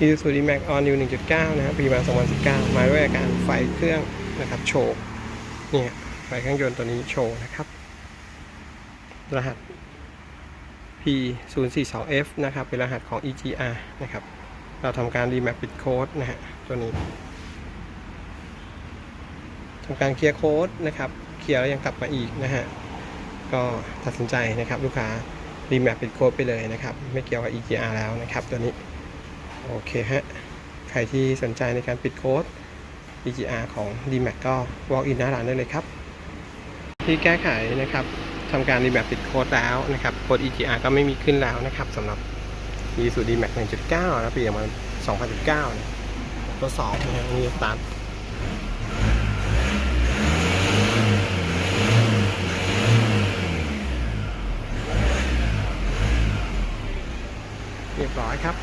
Isuzu D-Max All New 1.9 นะครับปีมา 2019 มาด้วยอาการไฟเครื่องนะครับโชว์เนี่ยไฟเครื่องยนต์ตัวนี้โชว์นะครับ รหัส P 0 4 2 F นะครับ เป็นรหัสของ EGR นะครับ เราทำการรีแมปปิดโค้ดนะฮะตัวนี้ทำการเคลียร์โค้ดนะครับ เคลียร์แล้วยังกลับมาอีกนะฮะ ก็ตัดสินใจนะครับลูกค้ารีแมปปิดโค้ดไปเลยนะครับ ไม่เกี่ยวกับ EGR แล้วนะครับตัวนี้ โอเคฮะ ใครที่สนใจในการปิดโค้ด EGR ของ DMAX ก็ walk in หน้าร้านได้เลยครับ ที่แก้ไขนะครับทำการรีแมปปิดโค้ดแล้วนะครับ โค้ด EGR ก็ไม่มีขึ้นแล้วนะครับสำหรับ e s u DMAX 1.9 นะปีประมาณ2019นะทดสอบนะฮะนี่ตาร์ทเรียบร้อยครับ